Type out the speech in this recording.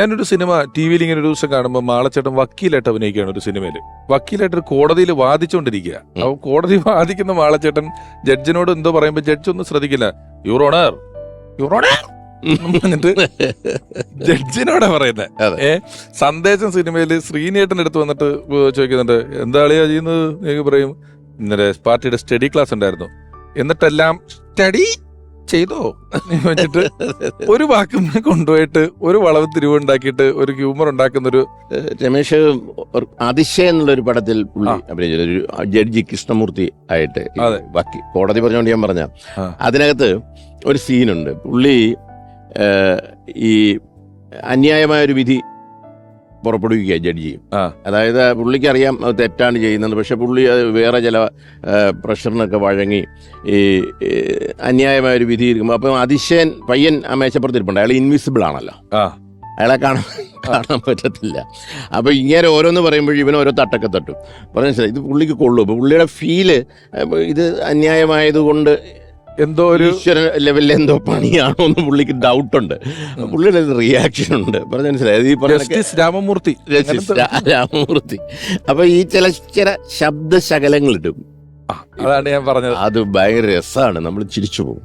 ഞാനൊരു cinema T വിയിൽ ഇങ്ങനെ ഒരു ദിവസം കാണുമ്പോൾ മാളച്ചേട്ടൻ വക്കീലായിട്ട് അഭിനയിക്കുകയാണ് ഒരു സിനിമയിൽ. വക്കീലായിട്ട് ഒരു കോടതിയിൽ വാദിച്ചുകൊണ്ടിരിക്കുക അപ്പോൾ അപ്പൊ കോടതി വാദിക്കുന്ന മാളച്ചേട്ടൻ ജഡ്ജിനോട് എന്തോ പറയുമ്പോൾ ജഡ്ജ് ഒന്നും ശ്രദ്ധിക്കില്ല. യുറോണർ യുറോണർ എന്നിട്ട് ജഡ്ജിനോടാ പറയുന്നത്. ഏ സന്ദേശം സിനിമയിൽ ശ്രീനേട്ടൻ അടുത്ത് വന്നിട്ട് ചോദിക്കുന്നുണ്ട് എന്താ അളിയാ ചെയ്യുന്നത്? പറയും. ഇന്നലെ പാർട്ടിയുടെ സ്റ്റഡി ക്ലാസ് ഉണ്ടായിരുന്നു. എന്നിട്ടെല്ലാം സ്റ്റഡി ചെയ്തോ? വെച്ചിട്ട് ഒരു വാക്കും കൊണ്ടുപോയിട്ട് ഒരു വളവ് തിരിവ് ഉണ്ടാക്കിയിട്ട് ഒരു ഹ്യൂമർ ഉണ്ടാക്കുന്ന ഒരു രമേശ് അതിശയ എന്നുള്ള ഒരു പടത്തിൽ അഭിനയിച്ചത്. ഒരു ജഡ്ജി കൃഷ്ണമൂർത്തി ആയിട്ട്. വക്കി കോടതി പറഞ്ഞുകൊണ്ട് ഞാൻ പറഞ്ഞ അതിനകത്ത് ഒരു സീനുണ്ട് പുള്ളി ഈ അന്യായമായ ഒരു വിധി പുറപ്പെടുവിക്കുക ജഡ്ജി. ആ. അതായത് പുള്ളിക്ക് അറിയാം തെറ്റാണ് ചെയ്യുന്നത്. പക്ഷെ പുള്ളി അത് വേറെ ചില പ്രഷറിനൊക്കെ വഴങ്ങി ഈ അന്യായമായ ഒരു വിധി ഇരിക്കുമ്പോൾ അപ്പം അതിശയൻ പയ്യൻ ആ മേശപ്പുറത്തിരിപ്പുണ്ട്. അയാൾ ഇൻവിസിബിൾ ആണല്ലോ. ആ. അയാളെ കാണാൻ കാണാൻ പറ്റത്തില്ല. അപ്പോൾ ഇങ്ങനെ ഓരോന്ന് പറയുമ്പോൾ ഇവൻ ഓരോ തട്ടൊക്കെ തട്ടും. പറഞ്ഞാൽ ഇത് പുള്ളിക്ക് കൊള്ളു. പുള്ളിയുടെ ഫീൽ ഇത് അന്യായമായതുകൊണ്ട് എന്തോ ഒരു ഈശ്വര ലെവലിൽ എന്തോ പണിയാണോ എന്ന് പുള്ളിക്ക് ഡൗട്ട് ഉണ്ട്. പുള്ളിയുടെ റിയാക്ഷൻ ഉണ്ട്. പറഞ്ഞു മനസ്സിലായത് ജസ്റ്റിസ് രാമമൂർത്തി. രാമമൂർത്തി. അപ്പൊ ഈ ചില ചില ശബ്ദ ശകലങ്ങൾ ഇടും ആ, അതാണ് ഞാൻ പറഞ്ഞത്. അത് ഭയങ്കര രസമാണ് നമ്മൾ ചിരിച്ചു പോകും.